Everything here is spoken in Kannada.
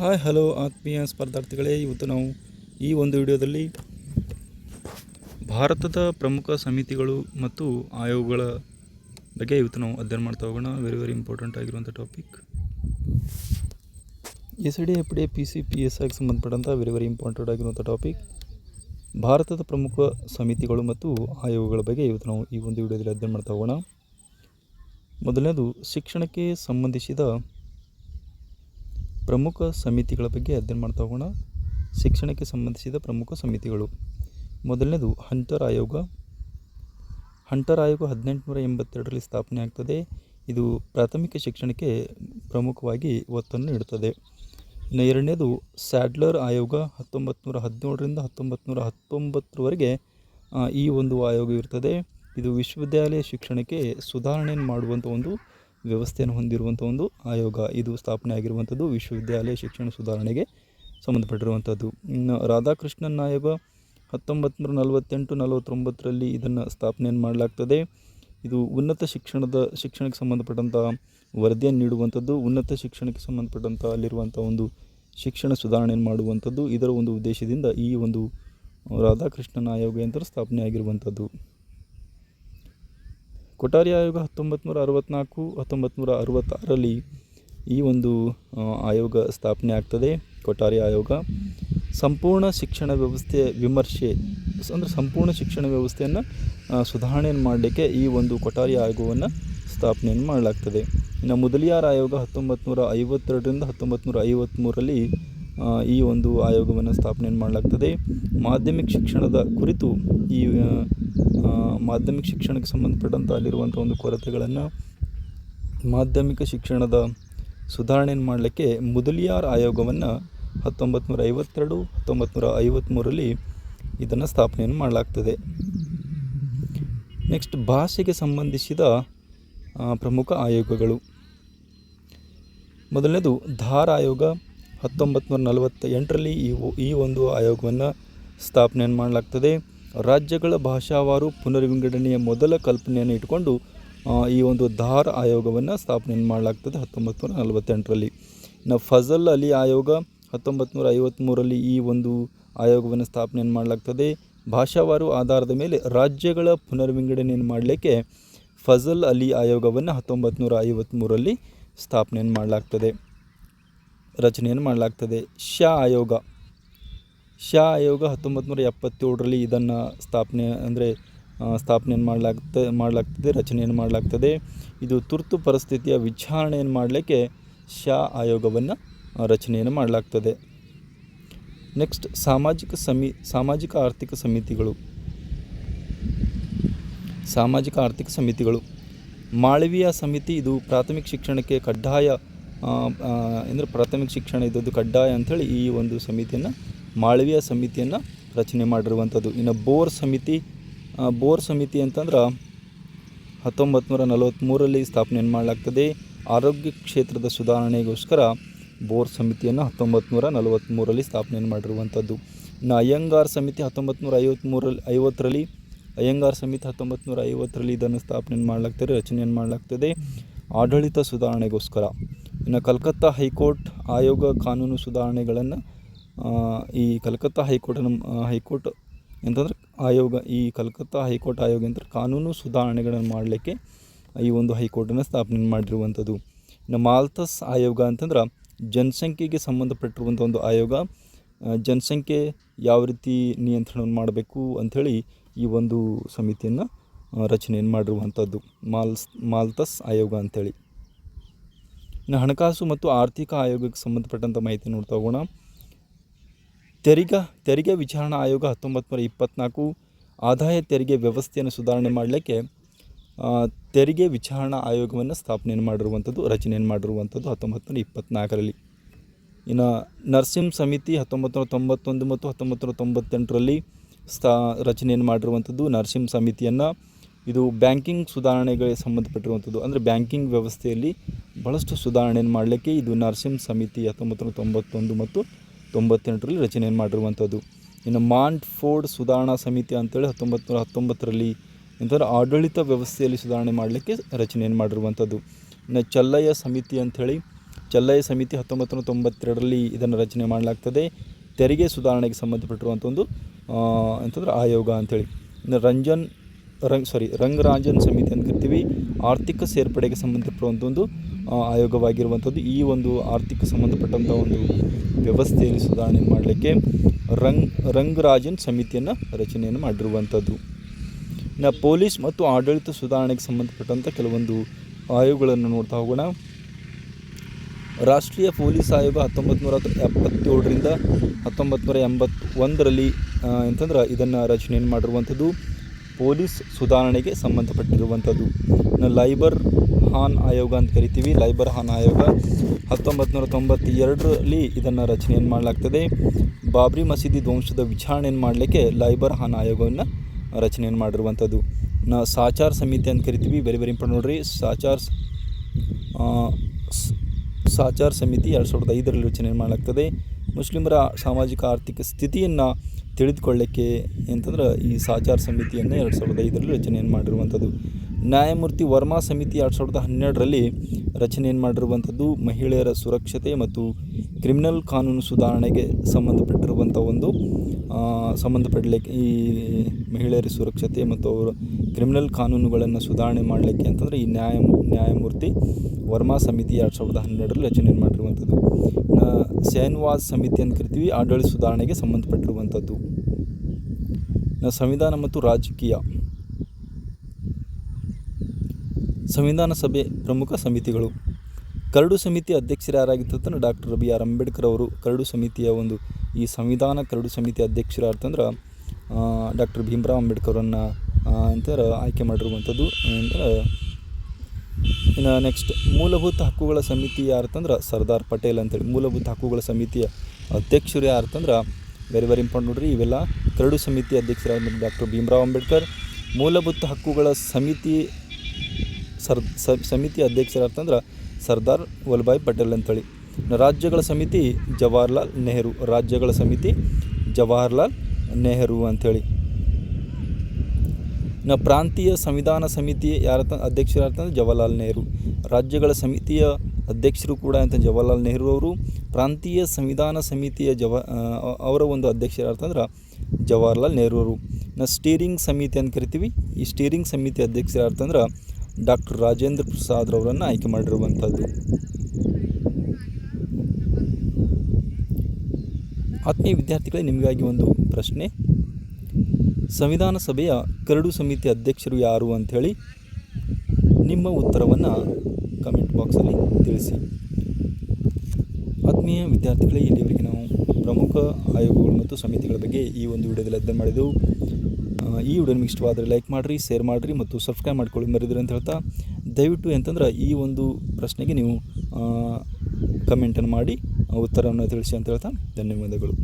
ಹಾಯ್, ಹಲೋ ಆತ್ಮೀಯ ಸ್ಪರ್ಧಾರ್ಥಿಗಳೇ. ಇವತ್ತು ನಾವು ಈ ಒಂದು ವಿಡಿಯೋದಲ್ಲಿ ಭಾರತದ ಪ್ರಮುಖ ಸಮಿತಿಗಳು ಮತ್ತು ಆಯೋಗಗಳ ಬಗ್ಗೆ ಇವತ್ತು ನಾವು ಅಧ್ಯಯನ ಮಾಡ್ತಾ ಹೋಗೋಣ. ವೆರಿ ವೆರಿ ಇಂಪಾರ್ಟೆಂಟ್ ಆಗಿರುವಂಥ topic S D F D P C P S ಆಗಿ ಸಂಬಂಧಪಟ್ಟಂಥ ವೆರಿ ವೆರಿ ಇಂಪಾರ್ಟೆಂಟ್ ಆಗಿರುವಂಥ ಟಾಪಿಕ್ ಭಾರತದ ಪ್ರಮುಖ ಸಮಿತಿಗಳು ಮತ್ತು ಆಯೋಗಗಳ ಬಗ್ಗೆ ಇವತ್ತು ನಾವು ಈ ಒಂದು ವಿಡಿಯೋದಲ್ಲಿ ಅಧ್ಯಯನ ಮಾಡ್ತಾ ಹೋಗೋಣ. ಮೊದಲನೇದು, ಶಿಕ್ಷಣಕ್ಕೆ ಸಂಬಂಧಿಸಿದ ಪ್ರಮುಖ ಸಮಿತಿಗಳ ಬಗ್ಗೆ ಅಧ್ಯಯನ ಮಾಡ್ತಾ ಹೋಗೋಣ. ಶಿಕ್ಷಣಕ್ಕೆ ಸಂಬಂಧಿಸಿದ ಪ್ರಮುಖ ಸಮಿತಿಗಳು. ಮೊದಲನೇದು ಹಂಟರ್ ಆಯೋಗ. ಹಂಟರ್ ಆಯೋಗ ಹದಿನೆಂಟುನೂರ ಎಂಬತ್ತೆರಡರಲ್ಲಿ ಸ್ಥಾಪನೆ ಆಗ್ತದೆ. ಇದು ಪ್ರಾಥಮಿಕ ಶಿಕ್ಷಣಕ್ಕೆ ಪ್ರಮುಖವಾಗಿ ಒತ್ತನ್ನು ನೀಡುತ್ತದೆ. ಇನ್ನು ಎರಡನೇದು ಸ್ಯಾಡ್ಲರ್ ಆಯೋಗ ಹತ್ತೊಂಬತ್ತು ನೂರ ಹದಿನೇಳರಿಂದ ಹತ್ತೊಂಬತ್ತು ನೂರ ಹತ್ತೊಂಬತ್ತರವರೆಗೆ ಈ ಒಂದು ಆಯೋಗ ಇರ್ತದೆ ಇದು ವಿಶ್ವವಿದ್ಯಾಲಯ ಶಿಕ್ಷಣಕ್ಕೆ ಸುಧಾರಣೆಯನ್ನು ಮಾಡುವಂಥ ಒಂದು ವ್ಯವಸ್ಥೆಯನ್ನು ಹೊಂದಿರುವಂಥ ಒಂದು ಆಯೋಗ. ಇದು ಸ್ಥಾಪನೆ ಆಗಿರುವಂಥದ್ದು ವಿಶ್ವವಿದ್ಯಾಲಯ ಶಿಕ್ಷಣ ಸುಧಾರಣೆಗೆ ಸಂಬಂಧಪಟ್ಟಿರುವಂಥದ್ದು. ಇನ್ನು ರಾಧಾಕೃಷ್ಣನ್ ಆಯೋಗ ಹತ್ತೊಂಬತ್ತು ನೂರ ನಲವತ್ತೆಂಟು ನಲವತ್ತೊಂಬತ್ತರಲ್ಲಿ ಇದನ್ನು ಸ್ಥಾಪನೆಯನ್ನು ಮಾಡಲಾಗ್ತದೆ. ಇದು ಉನ್ನತ ಶಿಕ್ಷಣದ ಶಿಕ್ಷಣಕ್ಕೆ ಸಂಬಂಧಪಟ್ಟಂಥ ವರದಿಯನ್ನು ನೀಡುವಂಥದ್ದು, ಉನ್ನತ ಶಿಕ್ಷಣಕ್ಕೆ ಸಂಬಂಧಪಟ್ಟಂಥ ಅಲ್ಲಿರುವಂಥ ಒಂದು ಶಿಕ್ಷಣ ಸುಧಾರಣೆಯನ್ನು ಮಾಡುವಂಥದ್ದು, ಇದರ ಒಂದು ಉದ್ದೇಶದಿಂದ ಈ ಒಂದು ರಾಧಾಕೃಷ್ಣನ ಆಯೋಗ ಅಂತ ಸ್ಥಾಪನೆ ಆಗಿರುವಂಥದ್ದು ಕೊಠಾರಿ ಆಯೋಗ ಹತ್ತೊಂಬತ್ತು ನೂರ ಅರವತ್ತ್ನಾಲ್ಕು ಹತ್ತೊಂಬತ್ತು ನೂರ ಅರವತ್ತಾರರಲ್ಲಿ ಈ ಒಂದು ಆಯೋಗ ಸ್ಥಾಪನೆ ಆಗ್ತದೆ, ಕೊಠಾರಿ ಆಯೋಗ. ಸಂಪೂರ್ಣ ಶಿಕ್ಷಣ ವ್ಯವಸ್ಥೆ ವಿಮರ್ಶೆ ಅಂದರೆ ಸಂಪೂರ್ಣ ಶಿಕ್ಷಣ ವ್ಯವಸ್ಥೆಯನ್ನು ಸುಧಾರಣೆ ಮಾಡಲಿಕ್ಕೆ ಈ ಒಂದು ಕೊಠಾರಿ ಆಯೋಗವನ್ನು ಸ್ಥಾಪನೆಯನ್ನು ಮಾಡಲಾಗ್ತದೆ. ಇನ್ನು ಮುದಲಿಯಾರ್ ಆಯೋಗ ಹತ್ತೊಂಬತ್ತು ನೂರ ಐವತ್ತೆರಡರಿಂದ ಹತ್ತೊಂಬತ್ತು ನೂರ ಐವತ್ತ್ಮೂರರಲ್ಲಿ ಈ ಒಂದು ಆಯೋಗವನ್ನು ಸ್ಥಾಪನೆಯನ್ನು ಮಾಡಲಾಗ್ತದೆ. ಮಾಧ್ಯಮಿಕ ಶಿಕ್ಷಣದ ಕುರಿತು ಈ ಮಾಧ್ಯಮಿಕ ಶಿಕ್ಷಣಕ್ಕೆ ಸಂಬಂಧಪಟ್ಟಂಥ ಅಲ್ಲಿರುವಂಥ ಒಂದು ಕೊರತೆಗಳನ್ನು ಮಾಧ್ಯಮಿಕ ಶಿಕ್ಷಣದ ಸುಧಾರಣೆಯನ್ನು ಮಾಡಲಿಕ್ಕೆ ಮುದಲಿಯಾರ್ ಆಯೋಗವನ್ನು ಹತ್ತೊಂಬತ್ತು ನೂರ ಐವತ್ತೆರಡು ಹತ್ತೊಂಬತ್ತು ನೂರ ಐವತ್ತ್ಮೂರರಲ್ಲಿ ಇದನ್ನು ಸ್ಥಾಪನೆಯನ್ನು ಮಾಡಲಾಗ್ತದೆ. ನೆಕ್ಸ್ಟ್ ಭಾಷೆಗೆ ಸಂಬಂಧಿಸಿದ ಪ್ರಮುಖ ಆಯೋಗಗಳು. ಮೊದಲನೇದು, ಧಾರ್ ಆಯೋಗ. ಹತ್ತೊಂಬತ್ತು ನೂರ ನಲವತ್ತ ಎಂಟರಲ್ಲಿ ಈ ಈ ಒಂದು ಆಯೋಗವನ್ನು ಸ್ಥಾಪನೆಯನ್ನು ಮಾಡಲಾಗ್ತದೆ. ರಾಜ್ಯಗಳ ಭಾಷಾವಾರು ಪುನರ್ವಿಂಗಡಣೆಯ ಮೊದಲ ಕಲ್ಪನೆಯನ್ನು ಇಟ್ಕೊಂಡು ಈ ಒಂದು ಧಾರ್ ಆಯೋಗವನ್ನು ಸ್ಥಾಪನೆಯನ್ನು ಮಾಡಲಾಗ್ತದೆ ಹತ್ತೊಂಬತ್ತು ನೂರ ನಲವತ್ತೆಂಟರಲ್ಲಿ. ಇನ್ನು ಫಜಲ್ ಅಲಿ ಆಯೋಗ ಹತ್ತೊಂಬತ್ತು ನೂರ ಐವತ್ತ್ಮೂರರಲ್ಲಿ ಈ ಒಂದು ಆಯೋಗವನ್ನು ಸ್ಥಾಪನೆಯನ್ನು ಮಾಡಲಾಗ್ತದೆ. ಭಾಷಾವಾರು ಆಧಾರದ ಮೇಲೆ ರಾಜ್ಯಗಳ ಪುನರ್ವಿಂಗಡಣೆಯನ್ನು ಮಾಡಲಿಕ್ಕೆ ಫಜಲ್ ಅಲಿ ಆಯೋಗವನ್ನು ಹತ್ತೊಂಬತ್ತು ನೂರ ಐವತ್ತ್ಮೂರರಲ್ಲಿ ಸ್ಥಾಪನೆಯನ್ನು ಮಾಡಲಾಗ್ತದೆ. ರಚನೆಯನ್ನು ಮಾಡಲಾಗ್ತದೆ. ಶಾ ಆಯೋಗ. ಶಾ ಆಯೋಗ ಹತ್ತೊಂಬತ್ತು ನೂರ ಎಪ್ಪತ್ತೇಳರಲ್ಲಿ ಇದನ್ನು ಸ್ಥಾಪನೆ, ಅಂದರೆ ಸ್ಥಾಪನೆಯನ್ನು ಮಾಡಲಾಗ್ತ, ಮಾಡಲಾಗ್ತದೆ, ರಚನೆಯನ್ನು ಮಾಡಲಾಗ್ತದೆ. ಇದು ತುರ್ತು ಪರಿಸ್ಥಿತಿಯ ವಿಚಾರಣೆಯನ್ನು ಮಾಡಲಿಕ್ಕೆ ಶಾ ಆಯೋಗವನ್ನು ರಚನೆಯನ್ನು ಮಾಡಲಾಗ್ತದೆ. ನೆಕ್ಸ್ಟ್, ಸಾಮಾಜಿಕ ಸಮಿ, ಸಾಮಾಜಿಕ ಆರ್ಥಿಕ ಸಮಿತಿಗಳು. ಸಾಮಾಜಿಕ ಆರ್ಥಿಕ ಸಮಿತಿಗಳು. ಮಾಳವೀಯ ಸಮಿತಿ, ಇದು ಪ್ರಾಥಮಿಕ ಶಿಕ್ಷಣಕ್ಕೆ ಕಡ್ಡಾಯ ಅಂದರೆ ಪ್ರಾಥಮಿಕ ಶಿಕ್ಷಣ ಇದ್ದದ್ದು ಕಡ್ಡಾಯ ಅಂಥೇಳಿ ಈ ಒಂದು ಸಮಿತಿಯನ್ನು ಮಾಳವಿಯ ಸಮಿತಿಯನ್ನು ರಚನೆ ಮಾಡಿರುವಂಥದ್ದು. ಇನ್ನು ಬೋರ್ ಸಮಿತಿ ಬೋರ್ ಸಮಿತಿ ಅಂತಂದ್ರೆ ಹತ್ತೊಂಬತ್ತು ನೂರ ನಲವತ್ತ್ಮೂರರಲ್ಲಿ ಸ್ಥಾಪನೆಯನ್ನು ಮಾಡಲಾಗ್ತದೆ. ಆರೋಗ್ಯ ಕ್ಷೇತ್ರದ ಸುಧಾರಣೆಗೋಸ್ಕರ ಬೋರ್ ಸಮಿತಿಯನ್ನು ಹತ್ತೊಂಬತ್ತು ನೂರ ನಲವತ್ತ್ಮೂರರಲ್ಲಿ ಸ್ಥಾಪನೆಯನ್ನು ಮಾಡಿರುವಂಥದ್ದು. ಇನ್ನು ಅಯ್ಯಂಗಾರ್ ಸಮಿತಿ ಹತ್ತೊಂಬತ್ತು ನೂರ ಐವತ್ತ್ಮೂರಲ್ಲಿ ಐವತ್ತರಲ್ಲಿ, ಅಯ್ಯಂಗಾರ್ ಸಮಿತಿ ಹತ್ತೊಂಬತ್ತು ನೂರ ಐವತ್ತರಲ್ಲಿ ಇದನ್ನು ಸ್ಥಾಪನೆ ಮಾಡಲಾಗ್ತದೆ, ರಚನೆಯನ್ನು ಮಾಡಲಾಗ್ತದೆ. ಆಡಳಿತ ಸುಧಾರಣೆಗೋಸ್ಕರ. ಇನ್ನು ಕಲ್ಕತ್ತಾ ಹೈಕೋರ್ಟ್ ಆಯೋಗ ಕಾನೂನು ಸುಧಾರಣೆಗಳನ್ನು ಈ ಕಲ್ಕತ್ತಾ ಹೈಕೋರ್ಟ್ ನಮ್ಮ ಹೈಕೋರ್ಟ್ ಅಂತಂದ್ರೆ ಆಯೋಗ, ಈ ಕಲ್ಕತ್ತಾ ಹೈಕೋರ್ಟ್ ಆಯೋಗ ಅಂತ ಕಾನೂನು ಸುಧಾರಣೆಗಳನ್ನು ಮಾಡಲಿಕ್ಕೆ ಈ ಒಂದು ಹೈಕೋರ್ಟನ್ನು ಸ್ಥಾಪನೆ ಮಾಡಿರುವಂಥದ್ದು. ಇನ್ನು ಮಾಲ್ತಸ್ ಆಯೋಗ ಅಂತಂದ್ರೆ ಜನಸಂಖ್ಯೆಗೆ ಸಂಬಂಧಪಟ್ಟಿರುವಂಥ ಒಂದು ಆಯೋಗ ಜನಸಂಖ್ಯೆ ಯಾವ ರೀತಿ ನಿಯಂತ್ರಣವನ್ನು ಮಾಡಬೇಕು ಅಂಥೇಳಿ ಈ ಒಂದು ಸಮಿತಿಯನ್ನು ರಚನೆಯನ್ನು ಮಾಡಿರುವಂಥದ್ದು. ಮಾಲ್ಸ್, ಮಾಲ್ತಸ್ ಆಯೋಗ ಅಂಥೇಳಿ. ಇನ್ನು ಹಣಕಾಸು ಮತ್ತು ಆರ್ಥಿಕ ಆಯೋಗಕ್ಕೆ ಸಂಬಂಧಪಟ್ಟಂಥ ಮಾಹಿತಿ ನೋಡ್ತಾ ಹೋಗೋಣ. ತೆರಿಗೆ ತೆರಿಗೆ ವಿಚಾರಣಾ ಆಯೋಗ ಹತ್ತೊಂಬತ್ತು ನೂರ ಇಪ್ಪತ್ತ್ನಾಲ್ಕು ಆದಾಯ ತೆರಿಗೆ ವ್ಯವಸ್ಥೆಯನ್ನು ಸುಧಾರಣೆ ಮಾಡಲಿಕ್ಕೆ ತೆರಿಗೆ ವಿಚಾರಣಾ ಆಯೋಗವನ್ನು ಸ್ಥಾಪನೆಯನ್ನು ಮಾಡಿರುವಂಥದ್ದು, ರಚನೆಯನ್ನು ಮಾಡಿರುವಂಥದ್ದು ಹತ್ತೊಂಬತ್ತು ನೂರ ಇಪ್ಪತ್ತ್ನಾಲ್ಕರಲ್ಲಿ ಇನ್ನು ನರ್ಸಿಂಹ ಸಮಿತಿ ಹತ್ತೊಂಬತ್ತು ನೂರ ತೊಂಬತ್ತೊಂದು ಮತ್ತು ಹತ್ತೊಂಬತ್ತು ನೂರ ತೊಂಬತ್ತೆಂಟರಲ್ಲಿ ಸ್ಥಾ, ರಚನೆಯನ್ನು ಮಾಡಿರುವಂಥದ್ದು ನರ್ಸಿಂಹ ಸಮಿತಿಯನ್ನು. ಇದು ಬ್ಯಾಂಕಿಂಗ್ ಸುಧಾರಣೆಗಳಿಗೆ ಸಂಬಂಧಪಟ್ಟಿರುವಂಥದ್ದು. ಅಂದರೆ ಬ್ಯಾಂಕಿಂಗ್ ವ್ಯವಸ್ಥೆಯಲ್ಲಿ ಭಾಳಷ್ಟು ಸುಧಾರಣೆಯನ್ನು ಮಾಡಲಿಕ್ಕೆ ಇದು ನರ್ಸಿಂಹ ಸಮಿತಿ ಹತ್ತೊಂಬತ್ತು ನೂರ ತೊಂಬತ್ತೊಂದು ಮತ್ತು ತೊಂಬತ್ತೆಂಟರಲ್ಲಿ ರಚನೆಯನ್ನು ಮಾಡಿರುವಂಥದ್ದು? ಇನ್ನು ಮಾಂಟ್ ಫೋರ್ಡ್ ಸುಧಾರಣಾ ಸಮಿತಿ ಅಂತೇಳಿ ಹತ್ತೊಂಬತ್ತು ನೂರ ಹತ್ತೊಂಬತ್ತರಲ್ಲಿ ಎಂಥಂದ್ರೆ ಆಡಳಿತ ವ್ಯವಸ್ಥೆಯಲ್ಲಿ ಸುಧಾರಣೆ ಮಾಡಲಿಕ್ಕೆ ರಚನೆಯನ್ನು ಮಾಡಿರುವಂಥದ್ದು? ಇನ್ನು ಚಲ್ಲಯ್ಯ ಸಮಿತಿ ಅಂಥೇಳಿ ಚಲ್ಲಯ ಸಮಿತಿ ಹತ್ತೊಂಬತ್ತು ನೂರ ತೊಂಬತ್ತೆರಡರಲ್ಲಿ ಇದನ್ನು ರಚನೆ ಮಾಡಲಾಗ್ತದೆ. ತೆರಿಗೆ ಸುಧಾರಣೆಗೆ ಸಂಬಂಧಪಟ್ಟಿರುವಂಥ ಒಂದು ಅಂತಂದ್ರೆ ಆಯೋಗ ಅಂಥೇಳಿ ಇನ್ನು ರಂಜನ್, ರಂಗ್ ಸಾರಿ ರಂಗರಾಜನ್ ಸಮಿತಿ ಅಂತ ಕರಿತೀವಿ. ಆರ್ಥಿಕ ಸೇರ್ಪಡೆಗೆ ಸಂಬಂಧಪಟ್ಟ ಒಂದು ಆಯೋಗವಾಗಿರುವಂಥದ್ದು. ಈ ಒಂದು ಆರ್ಥಿಕ ಸಂಬಂಧಪಟ್ಟಂಥ ಒಂದು ವ್ಯವಸ್ಥೆಯಲ್ಲಿ ಸುಧಾರಣೆ ಮಾಡಲಿಕ್ಕೆ ರಂಗ್, ರಂಗರಾಜನ್ ಸಮಿತಿಯನ್ನು ರಚನೆಯನ್ನು ಮಾಡಿರುವಂಥದ್ದು. ಇನ್ನು ಪೊಲೀಸ್ ಮತ್ತು ಆಡಳಿತ ಸುಧಾರಣೆಗೆ ಸಂಬಂಧಪಟ್ಟಂಥ ಕೆಲವೊಂದು ಆಯೋಗಗಳನ್ನು ನೋಡ್ತಾ ಹೋಗೋಣ. ರಾಷ್ಟ್ರೀಯ ಪೊಲೀಸ್ ಆಯೋಗ ಹತ್ತೊಂಬತ್ತು ನೂರ ಎಪ್ಪತ್ತೇಳರಿಂದ ಹತ್ತೊಂಬತ್ತು ನೂರ ಎಂಬತ್ತೊಂದರಲ್ಲಿ ಅಂತಂದ್ರೆ ಇದನ್ನು ರಚನೆಯನ್ನು ಮಾಡಿರುವಂಥದ್ದು. ಪೊಲೀಸ್ ಸುಧಾರಣೆಗೆ ಸಂಬಂಧಪಟ್ಟಿರುವಂಥದ್ದು. ಇನ್ನು ಲೈಬರ್ ಹಾನ್ ಆಯೋಗ ಅಂತ ಕರಿತೀವಿ. ಲೈಬರ್ ಹಾನ್ ಆಯೋಗ ಹತ್ತೊಂಬತ್ತು ನೂರ ತೊಂಬತ್ತೆರಡರಲ್ಲಿ ಇದನ್ನು ರಚನೆಯನ್ನು ಮಾಡಲಾಗ್ತದೆ. ಬಾಬ್ರಿ ಮಸೀದಿ ಧ್ವಂಸದ ವಿಚಾರಣೆಯನ್ನು ಮಾಡಲಿಕ್ಕೆ ಲೈಬರ್ ಹಾನ್ ಆಯೋಗವನ್ನು ರಚನೆಯನ್ನು ಮಾಡಿರುವಂಥದ್ದು. ನ ಸಾಚಾರ್ ಸಮಿತಿ ಅಂತ ಕರಿತೀವಿ. ವೆರಿ ವೆರಿ ಇಂಪಾರ್ಟೆಂಟ್ ನೋಡ್ರಿ. ಸಾಚಾರ್ ಸಾಚಾರ್ ಸಮಿತಿ ಎರಡು ಸಾವಿರದ ಐದರಲ್ಲಿ ರಚನೆ ಮಾಡಲಾಗ್ತದೆ. ಮುಸ್ಲಿಮರ ಸಾಮಾಜಿಕ ಆರ್ಥಿಕ ಸ್ಥಿತಿಯನ್ನು ತಿಳಿದುಕೊಳ್ಳಿಕ್ಕೆ ಅಂತಂದ್ರೆ ಈ ಸಾಚಾರ್ ಸಮಿತಿಯನ್ನು ಎರಡು ಸಾವಿರದ ಐದರಲ್ಲಿ ರಚನೆಯನ್ನು ಮಾಡಿರುವಂಥದ್ದು ನ್ಯಾಯಮೂರ್ತಿ ವರ್ಮಾ ಸಮಿತಿ ಎರಡು ಸಾವಿರದ ಹನ್ನೆರಡರಲ್ಲಿ ರಚನೆಯನ್ನು ಮಾಡಿರುವಂಥದ್ದು ಮಹಿಳೆಯರ ಸುರಕ್ಷತೆ ಮತ್ತು ಕ್ರಿಮಿನಲ್ ಕಾನೂನು ಸುಧಾರಣೆಗೆ ಸಂಬಂಧಪಟ್ಟಿರುವಂಥ ಒಂದು ಸಂಬಂಧಪಡಲಿಕ್ಕೆ ಈ ಮಹಿಳೆಯರ ಸುರಕ್ಷತೆ ಮತ್ತು ಅವರ ಕ್ರಿಮಿನಲ್ ಕಾನೂನುಗಳನ್ನು ಸುಧಾರಣೆ ಮಾಡಲಿಕ್ಕೆ ಅಂತಂದರೆ ಈ ನ್ಯಾಯ, ನ್ಯಾಯಮೂರ್ತಿ ವರ್ಮಾ ಸಮಿತಿ ಎರಡು ಸಾವಿರದ ಹನ್ನೆರಡರಲ್ಲಿ ರಚನೆ ಮಾಡಿರುವಂಥದ್ದು. ಸೇನ್ವಾಸ್ ಸಮಿತಿ ಅಂತ ಕರಿತೀವಿ, ಆಡಳಿತ ಸುಧಾರಣೆಗೆ ಸಂಬಂಧಪಟ್ಟಿರುವಂಥದ್ದು. ಸಂವಿಧಾನ ಮತ್ತು ರಾಜಕೀಯ. ಸಂವಿಧಾನ ಸಭೆ ಪ್ರಮುಖ ಸಮಿತಿಗಳು. ಕರಡು ಸಮಿತಿ ಅಧ್ಯಕ್ಷರು ಡಾಕ್ಟರ್ ಬಿ ಆರ್ ಅಂಬೇಡ್ಕರ್ ಅವರು ಕರಡು ಸಮಿತಿಯ ಒಂದು ಈ ಸಂವಿಧಾನ ಕರಡು ಸಮಿತಿ ಅಧ್ಯಕ್ಷರು ಯಾರ್ತಂದ್ರೆ ಡಾಕ್ಟರ್ ಭೀಮರಾವ್ ಅಂಬೇಡ್ಕರ್ ಅವರನ್ನು ಅಂತಾರೆ ಆಯ್ಕೆ ಮಾಡಿರುವಂಥದ್ದು. ಅಂದ್ರೆ ಇನ್ನು ನೆಕ್ಸ್ಟ್ ಮೂಲಭೂತ ಹಕ್ಕುಗಳ ಸಮಿತಿ ಯಾರ್ತಂದ್ರೆ ಸರ್ದಾರ್ ಪಟೇಲ್ ಅಂತೇಳಿ. ಮೂಲಭೂತ ಹಕ್ಕುಗಳ ಸಮಿತಿಯ ಅಧ್ಯಕ್ಷರು ಯಾರ್ತಂದ್ರೆ ವೆರಿ ವೆರಿ ಇಂಪಾರ್ಟೆಂಟ್ ನೋಡ್ರಿ. ಇವೆಲ್ಲ ಕರಡು ಸಮಿತಿ ಅಧ್ಯಕ್ಷರಾದ ಡಾಕ್ಟರ್ ಭೀಮರಾವ್ ಅಂಬೇಡ್ಕರ್. ಮೂಲಭೂತ ಹಕ್ಕುಗಳ ಸಮಿತಿ ಸರ್ ಸಮಿತಿ ಸಮಿತಿ ಅಧ್ಯಕ್ಷರಾರ್ತಂದ್ರೆ ಸರ್ದಾರ್ ವಲ್ಲಭಾಯ್ ಪಟೇಲ್ ಅಂತೇಳಿ. ರಾಜ್ಯಗಳ ಸಮಿತಿ ಜವಾಹರ್ಲಾಲ್ ನೆಹರು, ರಾಜ್ಯಗಳ ಸಮಿತಿ ಜವಾಹರ್ಲಾಲ್ ನೆಹರು ಅಂಥೇಳಿ ಇನ್ನು ಪ್ರಾಂತೀಯ ಸಂವಿಧಾನ ಸಮಿತಿ ಯಾರ ಅಧ್ಯಕ್ಷರು ಯಾರಂತಂದ್ರೆ ಜವಾಹರ್ಲಾಲ್ ನೆಹರು. ರಾಜ್ಯಗಳ ಸಮಿತಿಯ ಅಧ್ಯಕ್ಷರು ಕೂಡ ಅಂತ ಜವಾಹರ್ಲಾಲ್ ನೆಹರು ಅವರು. ಪ್ರಾಂತೀಯ ಸಂವಿಧಾನ ಸಮಿತಿಯ ಜವ ಅವರ ಒಂದು ಅಧ್ಯಕ್ಷರು ಯಾರಂತಂದ್ರೆ ಜವಾಹರ್ಲಾಲ್ ನೆಹರು ಅವರು. ಇನ್ನು ಸ್ಟೀರಿಂಗ್ ಸಮಿತಿ ಅಂತ ಕರಿತೀವಿ. ಈ ಸ್ಟೀರಿಂಗ್ ಸಮಿತಿ ಅಧ್ಯಕ್ಷರು ಯಾರಂತಂದ್ರೆ ಡಾಕ್ಟರ್ ರಾಜೇಂದ್ರ ಪ್ರಸಾದ್ ಅವರನ್ನು ಆಯ್ಕೆ ಮಾಡಿರುವಂಥದ್ದು. ಆತ್ಮೀಯ ವಿದ್ಯಾರ್ಥಿಗಳೇ, ನಿಮಗಾಗಿ ಒಂದು ಪ್ರಶ್ನೆ. ಸಂವಿಧಾನ ಸಭೆಯ ಕರಡು ಸಮಿತಿ ಅಧ್ಯಕ್ಷರು ಯಾರು ಅಂಥೇಳಿ ನಿಮ್ಮ ಉತ್ತರವನ್ನು ಕಮೆಂಟ್ ಬಾಕ್ಸಲ್ಲಿ ತಿಳಿಸಿ. ಆತ್ಮೀಯ ವಿದ್ಯಾರ್ಥಿಗಳೇ, ಇಲ್ಲಿವರೆಗೆ ನಾವು ಪ್ರಮುಖ ಆಯೋಗಗಳು ಮತ್ತು ಸಮಿತಿಗಳ ಬಗ್ಗೆ ಈ ಒಂದು ವಿಡಿಯೋದಲ್ಲಿ ಅಧ್ಯಯನ ಮಾಡಿದೆವು. ಈ ವಿಡಿಯೋ ನಿಮಗೆ ಇಷ್ಟವಾದರೆ ಲೈಕ್ ಮಾಡಿರಿ ಶೇರ್ ಮಾಡಿರಿ ಮತ್ತು ಸಬ್ಸ್ಕ್ರೈಬ್ ಮಾಡ್ಕೊಳ್ಳಿ ಮರಿದ್ರಿ ಅಂತ ಹೇಳ್ತಾ, ದಯವಿಟ್ಟು ಅಂತಂದ್ರೆ ಈ ಒಂದು ಪ್ರಶ್ನೆಗೆ ನೀವು ಕಮೆಂಟನ್ನು ಮಾಡಿ ಉತ್ತರವನ್ನು ತಿಳಿಸಿ ಅಂತ ಹೇಳ್ತಾ ಧನ್ಯವಾದಗಳು.